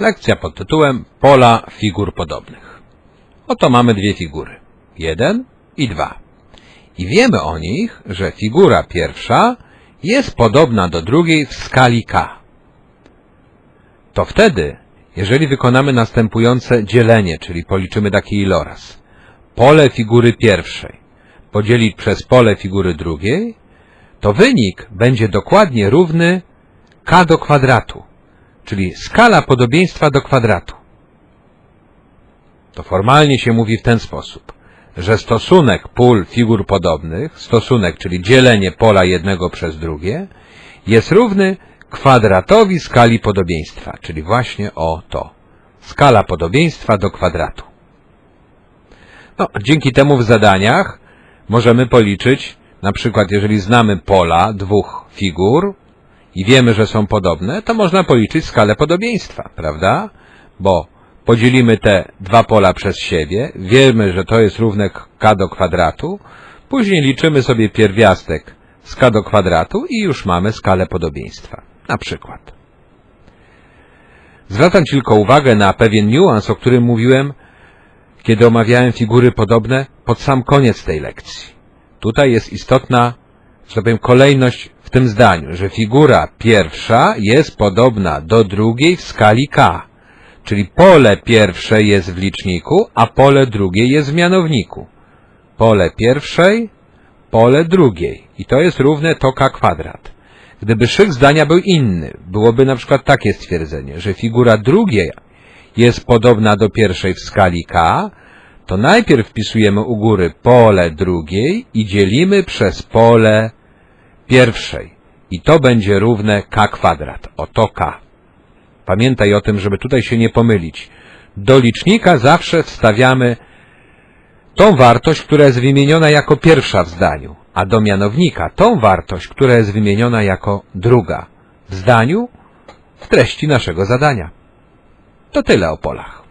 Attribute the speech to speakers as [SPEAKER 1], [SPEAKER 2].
[SPEAKER 1] Lekcja pod tytułem Pola figur podobnych. Oto mamy dwie figury. Jeden i dwa. I wiemy o nich, że figura pierwsza jest podobna do drugiej w skali k. To wtedy, jeżeli wykonamy następujące dzielenie, czyli policzymy taki iloraz, pole figury pierwszej podzielić przez pole figury drugiej, to wynik będzie dokładnie równy k do kwadratu, czyli skala podobieństwa do kwadratu. To formalnie się mówi w ten sposób, że stosunek pól figur podobnych, stosunek, czyli dzielenie pola jednego przez drugie, jest równy kwadratowi skali podobieństwa, czyli właśnie o to. Skala podobieństwa do kwadratu. No, dzięki temu w zadaniach możemy policzyć, na przykład jeżeli znamy pola dwóch figur i wiemy, że są podobne, to można policzyć skalę podobieństwa, prawda? Bo podzielimy te dwa pola przez siebie, wiemy, że to jest równe k do kwadratu, później liczymy sobie pierwiastek z k do kwadratu i już mamy skalę podobieństwa. Na przykład. Zwracam tylko uwagę na pewien niuans, o którym mówiłem, kiedy omawiałem figury podobne pod sam koniec tej lekcji. Tutaj jest istotna, że tak powiem, kolejność w tym zdaniu, że figura pierwsza jest podobna do drugiej w skali k, czyli pole pierwsze jest w liczniku, a pole drugie jest w mianowniku. Pole pierwszej, pole drugiej. I to jest równe to k kwadrat. Gdyby szyk zdania był inny, byłoby na przykład takie stwierdzenie, że figura drugiej jest podobna do pierwszej w skali k, to najpierw wpisujemy u góry pole drugiej i dzielimy przez pole pierwszej. I to będzie równe k kwadrat. Oto k. Pamiętaj o tym, żeby tutaj się nie pomylić. Do licznika zawsze wstawiamy tą wartość, która jest wymieniona jako pierwsza w zdaniu, a do mianownika tą wartość, która jest wymieniona jako druga w zdaniu w treści naszego zadania. To tyle o polach.